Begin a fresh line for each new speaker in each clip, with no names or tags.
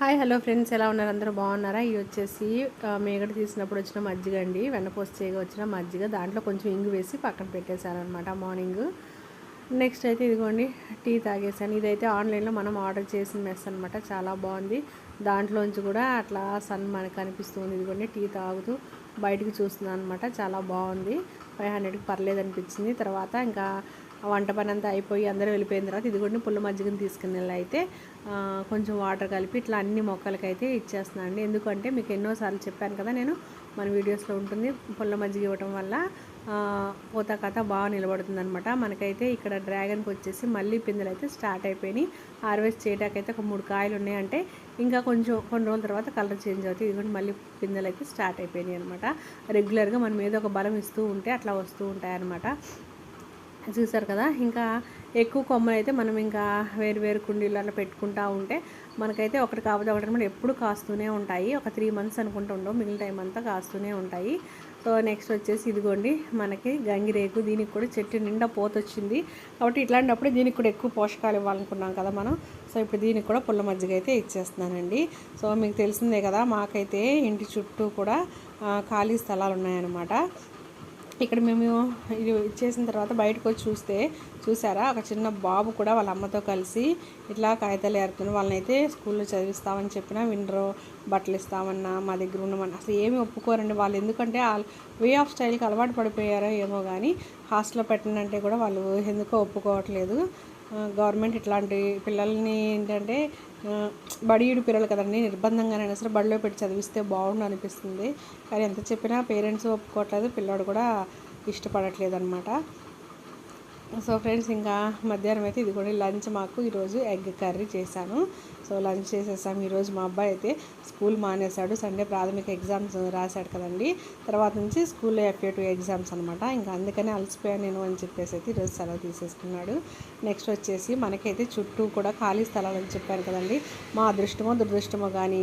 Hi hello friends. ఎలా ఉన్నారు? అందరూ బాగున్నారా? ఇవి వచ్చేసి మేగడ తీసినప్పుడు వచ్చిన మజ్జిగ అండి. వెన్నపోసి చేయగా వచ్చిన మజ్జిగ. దాంట్లో కొంచెం ఇంగు వేసి పక్కన పెట్టేశారనమాట మార్నింగ్. నెక్స్ట్ అయితే ఇదిగోండి టీ తాగేసాను ఇదైతే ఆన్లైన్లో మనం ఆర్డర్ చేసిన మెస్ అనమాట చాలా బాగుంది. దాంట్లోంచి కూడా అట్లా సన్ మనకు కనిపిస్తుంది. ఇదిగోండి టీ తాగుతూ బయటికి చూస్తున్నాను అనమాట చాలా బాగుంది. ఫైవ్ హండ్రెడ్కి పర్లేదు అనిపించింది తర్వాత ఇంకా వంట పని అంతా అయిపోయి అందరూ వెళ్ళిపోయిన తర్వాత ఇదిగోండి పుల్ల మజ్జిగని తీసుకుని అయితే కొంచెం వాటర్ కలిపి ఇట్లా అన్ని మొక్కలకైతే ఇచ్చేస్తున్నాను అండి. ఎందుకంటే మీకు ఎన్నోసార్లు చెప్పాను కదా నేను మన వీడియోస్లో ఉంటుంది పుల్ల మజ్జిగ ఇవ్వటం వల్ల పోతా కథ బాగా నిలబడుతుంది అనమాట మనకైతే ఇక్కడ డ్రాగన్కి వచ్చేసి మళ్ళీ పిందెలు అయితే స్టార్ట్ అయిపోయినాయి. హార్వెస్ట్ చేయడానికైతే ఒక మూడు కాయలు ఉన్నాయంటే ఇంకా కొంచెం కొన్ని రోజుల తర్వాత కలర్ చేంజ్ అవుతాయి. ఇదిగోండి మళ్ళీ పిందెలు అయితే స్టార్ట్ అయిపోయినాయి అనమాట రెగ్యులర్గా మనం ఏదో ఒక బలం ఇస్తూ ఉంటే అట్లా వస్తూ ఉంటాయి అనమాట చూసారు కదా? ఇంకా ఎక్కువ కొమ్మలు అయితే మనం ఇంకా వేరు వేరు కుండీలు అలా పెట్టుకుంటూ ఉంటే మనకైతే ఒకటి కాకపోతే ఒకటి అనమాట. ఎప్పుడు కాస్తూనే ఉంటాయి. ఒక త్రీ మంత్స్ అనుకుంటూ ఉండవు మిగిలిన టైం అంతా కాస్తూనే ఉంటాయి. సో నెక్స్ట్ వచ్చేసి ఇదిగోండి మనకి గంగిరేకు దీనికి కూడా చెట్టు నిండా పోతొచ్చింది కాబట్టి ఇట్లాంటప్పుడు దీనికి కూడా ఎక్కువ పోషకాలు ఇవ్వాలనుకున్నాం కదా మనం. సో ఇప్పుడు దీనికి కూడా పుల్ల మజ్జిగ అయితే ఇచ్చేస్తున్నానండి. సో మీకు తెలిసిందే కదా మాకైతే ఇంటి చుట్టూ కూడా ఖాళీ స్థలాలు ఉన్నాయన్నమాట. ఇక్కడ మేము ఇది ఇచ్చేసిన తర్వాత బయటకు వచ్చి చూస్తే చూసారా? ఒక చిన్న బాబు కూడా వాళ్ళ అమ్మతో కలిసి ఇట్లా కాగితాలు ఏరుతున్నారు వాళ్ళని అయితే స్కూల్లో చదివిస్తామని చెప్పినా వినరు బట్టలు ఇస్తామన్నా మా దగ్గర ఉండమన్నా. అసలు ఏమి ఒప్పుకోరండి వాళ్ళు. ఎందుకంటే వే ఆఫ్ స్టైల్కి అలవాటు పడిపోయారో ఏమో కానీ హాస్టల్లో పెట్టినంటే కూడా వాళ్ళు ఎందుకో ఒప్పుకోవట్లేదు. గవర్నమెంట్ ఇట్లాంటి పిల్లల్ని ఏంటంటే బడియుడు పిల్లలు కదండి నిర్బంధంగానైనా సరే బడిలో పెట్టి చదివిస్తే బాగుండు అనిపిస్తుంది. కానీ ఎంత చెప్పినా పేరెంట్స్ ఒప్పుకోవట్లేదు పిల్లాడు కూడా ఇష్టపడట్లేదు అనమాట సో ఫ్రెండ్స్ ఇంకా మధ్యాహ్నం అయితే ఇది కూడా లంచ్ మాకు ఈరోజు ఎగ్ కర్రీ చేశాను. సో లంచ్ చేసేసాము. ఈరోజు మా అబ్బాయి అయితే స్కూల్ మానేశాడు. సండే ప్రాథమిక ఎగ్జామ్స్ రాశాడు కదండి. తర్వాత నుంచి స్కూల్లో ఎఫ్ఏ టూ ఎగ్జామ్స్ అనమాట ఇంకా అందుకనే అలసిపోయాను నేను అని చెప్పేసి అయితే ఈరోజు సెలవు తీసేసుకున్నాడు. నెక్స్ట్ వచ్చేసి మనకైతే చుట్టూ కూడా ఖాళీ స్థలాలు అని చెప్పాను కదండి. మా అదృష్టమో దురదృష్టమో కానీ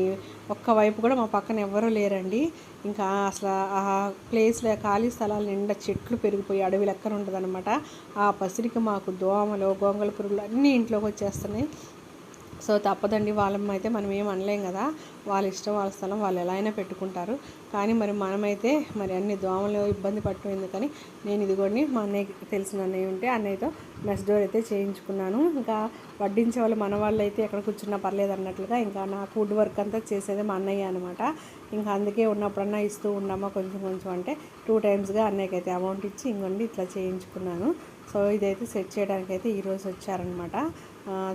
ఒక్క వైపు కూడా మా పక్కన ఎవరూ లేరండి. ఇంకా అసలు ఆ ప్లేస్లో ఖాళీ స్థలాలు నిండా చెట్లు పెరిగిపోయి అడవి లెక్కన ఉంటుంది అనమాట ఆ పసిరికి మాకు దోమలు గొంగళ పురుగులు అన్నీ ఇంట్లోకి వచ్చేస్తున్నాయి. సో తప్పదండి వాళ్ళని అయితే మనం ఏం అనలేం కదా. వాళ్ళ ఇష్టం వాళ్ళ స్థలం వాళ్ళు ఎలా అయినా పెట్టుకుంటారు. కానీ మరి మనమైతే మరి అన్ని దోమలు ఇబ్బంది పట్టడం ఎందుకని నేను ఇదిగోండి మా అన్నయ్యకి తెలిసిన అన్నయ్య ఉంటే అన్నయ్యతో మెస్ డోర్ అయితే చేయించుకున్నాను. ఇంకా వడ్డించే వాళ్ళు మన వాళ్ళు అయితే ఎక్కడ కూర్చున్నా పర్లేదు అన్నట్లుగా ఇంకా నా ఫుడ్ వర్క్ అంతా చేసేది మా అన్నయ్య అనమాట ఇంకా అందుకే ఉన్నప్పుడన్నా ఇస్తూ ఉండమా కొంచెం కొంచెం అంటే టూ టైమ్స్గా అన్నయ్యకి అయితే అమౌంట్ ఇచ్చి ఇంకొండి ఇట్లా చేయించుకున్నాను. సో ఇదైతే సెట్ చేయడానికి అయితే ఈరోజు వచ్చారనమాట.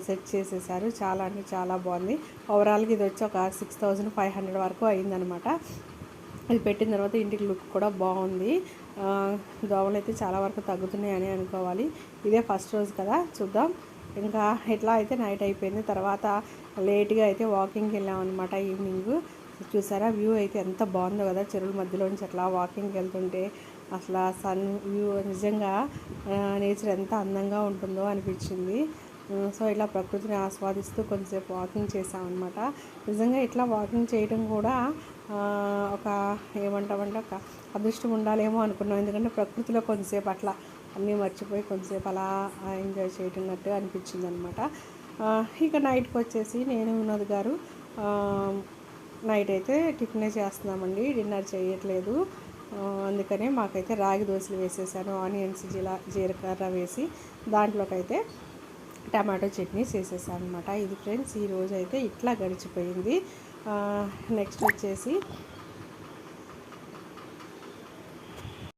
సెట్ చేసేసారు. చాలా అంటే చాలా బాగుంది. ఓవరాల్గా ఇది వచ్చి ఒక సిక్స్ థౌజండ్ ఫైవ్ హండ్రెడ్ వరకు అయిందనమాట. ఇది పెట్టిన తర్వాత ఇంటికి లుక్ కూడా బాగుంది. దోమలు అయితే చాలా వరకు తగ్గుతున్నాయని అనుకోవాలి. ఇదే ఫస్ట్ రోజు కదా చూద్దాం. ఇంకా ఇట్లా అయితే నైట్ అయిపోయింది తర్వాత లేట్గా అయితే వాకింగ్కి వెళ్ళామన్నమాట ఈవినింగ్. చూసారా? వ్యూ అయితే ఎంత బాగుందో కదా చెరువుల మధ్యలోంచి అట్లా వాకింగ్కి వెళ్తుంటే. అసలు సన్ వ్యూ నిజంగా నేచర్ ఎంత అందంగా ఉంటుందో అనిపించింది. సో ఇట్లా ప్రకృతిని ఆస్వాదిస్తూ కొంతసేపు వాకింగ్ చేసామన్నమాట నిజంగా ఇట్లా వాకింగ్ చేయడం కూడా ఒక ఏమంటామంటే ఒక అదృష్టం ఉండాలేమో అనుకున్నాం. ఎందుకంటే ప్రకృతిలో కొంతసేపు అట్లా అన్నీ మర్చిపోయి కొంతసేపు అలా ఎంజాయ్ చేయటన్నట్టు అనిపించింది అనమాట ఇక నైట్కి వచ్చేసి నేను వినోద్ గారు నైట్ అయితే టిఫినే చేస్తున్నామండి డిన్నర్ చేయట్లేదు. అందుకనే మాకైతే రాగి దోశలు వేసేసాను ఆనియన్స్ జీలా జీలకర్ర వేసి దాంట్లోకైతే టమాటో చట్నీ చేసేసాను అనమాట ఇది ఫ్రెండ్స్ ఈరోజు అయితే ఇట్లా గడిచిపోయింది. నెక్స్ట్ వచ్చేసి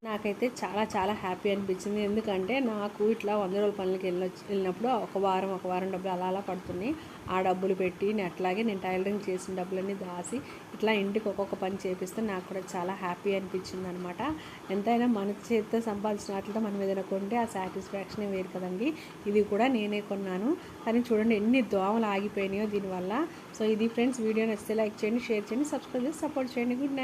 నాకైతే చాలా చాలా హ్యాపీ అనిపించింది. ఎందుకంటే నాకు ఇట్లా వంద రోజుల పనులకి వెళ్ళొచ్చి వెళ్ళినప్పుడు ఒక వారం ఒక వారం డబ్బులు అలా అలా పడుతున్నాయి. ఆ డబ్బులు పెట్టి నేను అట్లాగే నేను టైలరింగ్ చేసిన డబ్బులన్నీ దాసి ఇట్లా ఇంటికి ఒక్కొక్క పని చేపిస్తే నాకు కూడా చాలా హ్యాపీ అనిపించింది అనమాట ఎంతైనా మన చేతితో సంపాదించిన వాటితో మనం ఏదైనా కొంటే ఆ సాటిస్ఫాక్షనే వేరు కదండి. ఇది కూడా నేనే కొన్నాను. కానీ చూడండి ఎన్ని దోమలు ఆగిపోయినాయో దీనివల్ల. సో ఇది ఫ్రెండ్స్ వీడియో నచ్చితే లైక్ చేయండి షేర్ చేయండి సబ్స్క్రైబ్ చేసి సపోర్ట్ చేయండి. Good night.